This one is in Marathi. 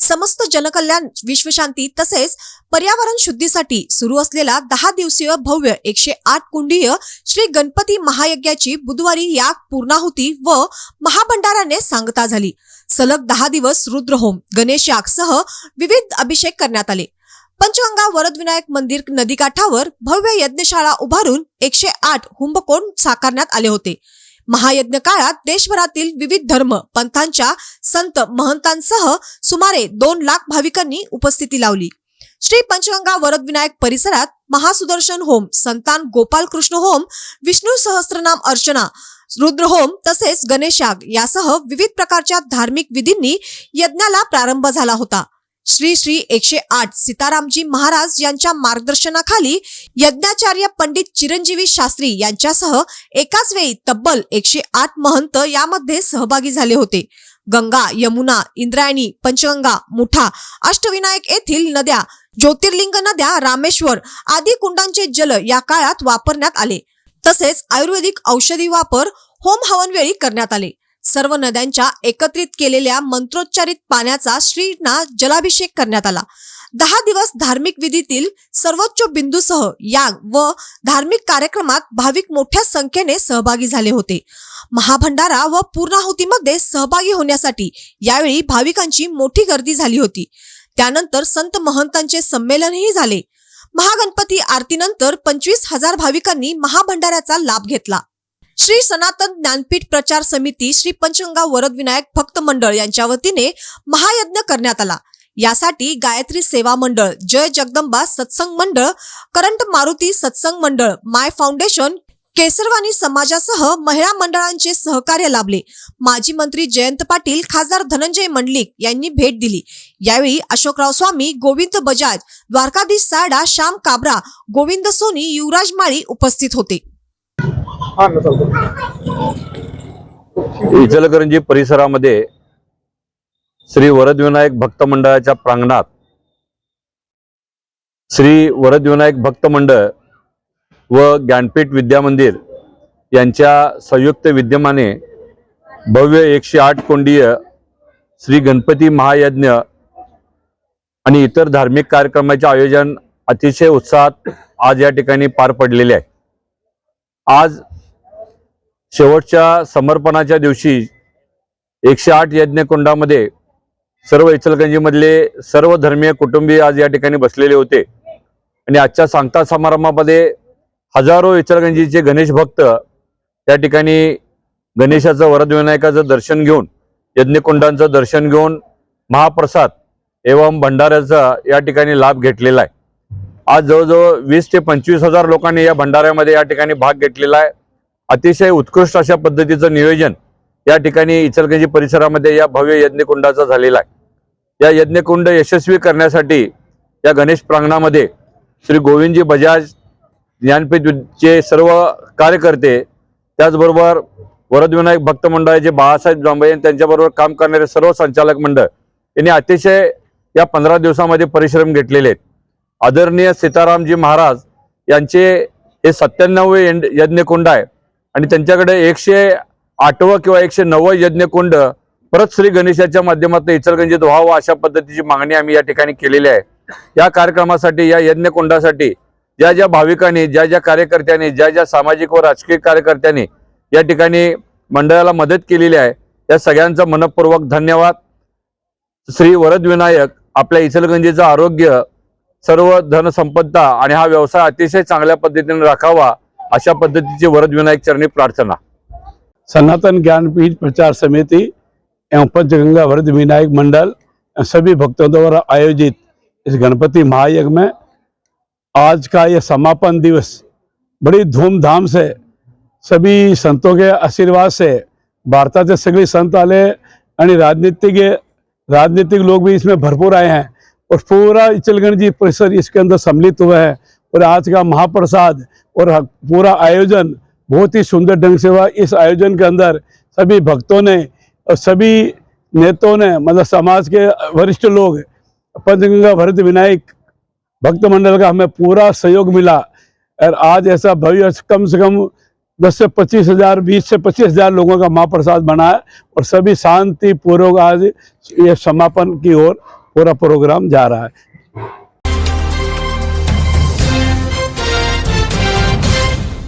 समस्त जनकल्याण विश्वशांती तसेच पर्यावरण शुद्धीसाठी सुरू असलेला दहा दिवसीय भव्य एकशे आठ कुंडीय श्री गणपती महायज्ञाची बुधवारी याग पूर्णाहुती व महाभंडाराने सांगता झाली. सलग दहा दिवस रुद्रहोम गणेश यागसह विविध अभिषेक करण्यात आले. पंचगंगा वरदविनायक मंदिर नदीकाठावर भव्य यज्ञशाळा उभारून एकशे आठ हुंभकोण साकारण्यात आले होते. महायज्ञ काळात देशभरातील विविध धर्म पंथांच्या संत महंतांसह सुमारे दोन लाख भाविकांनी उपस्थिती लावली. श्री पंचगंगा वरदविनायक परिसरात महासुदर्शन होम संतान गोपाल कृष्ण होम विष्णू सहस्त्रनाम अर्चना रुद्र होम तसेच गणेशाग यासह विविध प्रकारच्या धार्मिक विधींनी यज्ञाला प्रारंभ झाला होता. श्री श्री एकशे आठ सीतारामजी महाराज यांच्या मार्गदर्शनाखाली यज्ञाचार्य पंडित चिरंजीवी शास्त्री यांच्यासह एकाच वेळी तब्बल एकशे आठ महंत यामध्ये सहभागी झाले होते. गंगा यमुना इंद्रायणी पंचगंगा मुठा अष्टविनायक येथील नद्या ज्योतिर्लिंग नद्या रामेश्वर आदी कुंडांचे जल या काळात वापरण्यात आले. तसेच आयुर्वेदिक औषधी वापर होम हवन वेळी करण्यात आले. सर्व नद्यांच्या एकत्रित केलेल्या मंत्रोच्चारित पाण्याचा श्रीना जलाभिषेक करण्यात आला. दहा दिवस धार्मिक विधीतील सर्वोच्च बिंदूसह याग व धार्मिक कार्यक्रमात भाविक मोठ्या संख्येने सहभागी झाले होते. महाभंडारा व पूर्णाहुतीमध्ये सहभागी होण्यासाठी यावेळी भाविकांची मोठी गर्दी झाली होती. त्यानंतर संत महंतांचे संमेलनही झाले. महागणपती आरतीनंतर पंचवीस हजार भाविकांनी महाभंडाऱ्याचा लाभ घेतला. श्री सनातन ज्ञानपीठ प्रचार समिती श्री पंचगंगा वरदविनायक भक्त मंडळ यांच्या वतीने महायज्ञ करण्यात आला. यासाठी गायत्री सेवा मंडळ जय जगदंबा सत्संग मंडळ करंट मारुती सत्संग मंडळ माय फाउंडेशन केसरवाणी समाजासह महिला मंडळांचे सहकार्य लाभले. माजी मंत्री जयंत पाटील खासदार धनंजय मंडलिक यांनी भेट दिली. यावेळी अशोकराव स्वामी गोविंद बजाज द्वारकाधीश साडा श्याम काबरा गोविंद सोनी युवराज माळी उपस्थित होते. हा ना इचलकरंजी परिसरामध्ये श्री वरदविनायक भक्त मंडळाच्या प्रांगणात श्री वरदविनायक भक्त मंडळ व ज्ञानपीठ विद्या मंदिर यांच्या संयुक्त विद्यमाने भव्य एकशे आठ कोंडीय श्री गणपती महायज्ञ आणि इतर धार्मिक कार्यक्रमाचे आयोजन अतिशय उत्साहात आज या ठिकाणी पार पडलेले आहे. आज शेवटच्या समर्पणाच्या दिवशी एकशे आठ यज्ञकुंडामध्ये सर्व इचलगंजीमधले सर्व धर्मीय कुटुंबीय आज या ठिकाणी बसलेले होते. आणि आजच्या सांगता समारंभामध्ये हजारो इचलगंजीचे गणेश भक्त त्या ठिकाणी गणेशाचं वरदविनायकाचं दर्शन घेऊन यज्ञकुंडांचं दर्शन घेऊन महाप्रसाद एवं भंडाऱ्याचा या ठिकाणी लाभ घेतलेला आहे. आज जवळजवळ वीस ते पंचवीस हजार लोकांनी या भंडाऱ्यामध्ये या ठिकाणी भाग घेतलेला आहे. अतिशय उत्कृष्ट अशा पद्धतीचं नियोजन या ठिकाणी इचलकरंजी परिसरामध्ये या भव्य यज्ञकुंडाचा झालेला आहे. या यज्ञकुंड यशस्वी करण्यासाठी या गणेश प्रांगणामध्ये श्री गोविंदजी बजाज ज्ञानपीठचे सर्व कार्यकर्ते त्याचबरोबर वरदविनायक भक्त मंडळाचे बाळासाहेब जांभे त्यांच्याबरोबर काम करणारे सर्व संचालक मंडळ यांनी अतिशय या पंधरा दिवसामध्ये परिश्रम घेतलेले आहेत. आदरणीय सीतारामजी महाराज यांचे हे सत्त्याण्णवे यज्ञकुंड आहे. आणि त्यांच्याकडे एकशे आठवं किंवा एकशे नव्वद यज्ञकुंड परत श्री गणेशाच्या माध्यमातून इचलगंजीत व्हावं अशा पद्धतीची मागणी आम्ही या ठिकाणी केलेली आहे. या कार्यक्रमासाठी या यज्ञकुंडासाठी ज्या ज्या भाविकांनी ज्या ज्या कार्यकर्त्यांनी ज्या ज्या सामाजिक व राजकीय कार्यकर्त्यांनी या ठिकाणी मंडळाला मदत केलेली आहे या सगळ्यांचं मनपूर्वक धन्यवाद. श्री वरदविनायक आपल्या इचलगंजीचं आरोग्य सर्व धनसंपदा आणि हा व्यवसाय अतिशय चांगल्या पद्धतीने राखावा. अशा पद्धतीचे वरद विनायक चरणी प्रार्थना. सनातन ज्ञानपीठ प्रचार समिति एवं पंचगंगा वरद विनायक मंडल सभी भक्तों द्वारा आयोजित इस गणपति महायज्ञ में आज का यह समापन दिवस बड़ी धूमधाम से सभी संतों के आशीर्वाद से भारताचे सगळे संत आले आणि राजनीतिक राजनीतिक लोग भी इसमें भरपूर आए हैं और पूरा इचलगंज जी परिसर इसके अंदर सम्मिलित हुआ है। और आज का महाप्रसाद और पूरा आयोजन बहुत ही सुंदर ढंग से हुआ। इस आयोजन के अंदर सभी भक्तों ने और सभी नेताओं ने मतलब समाज के वरिष्ठ लोग, पंचगंगा भरत विनायक भक्त मंडल का हमें पूरा सहयोग मिला। और आज ऐसा भव्य कम से कम दस से पच्चीस हज़ार, बीस से पच्चीस हज़ार लोगों का महाप्रसाद बना है और सभी शांति पूर्वक आज ये समापन की ओर पूरा प्रोग्राम जा रहा है।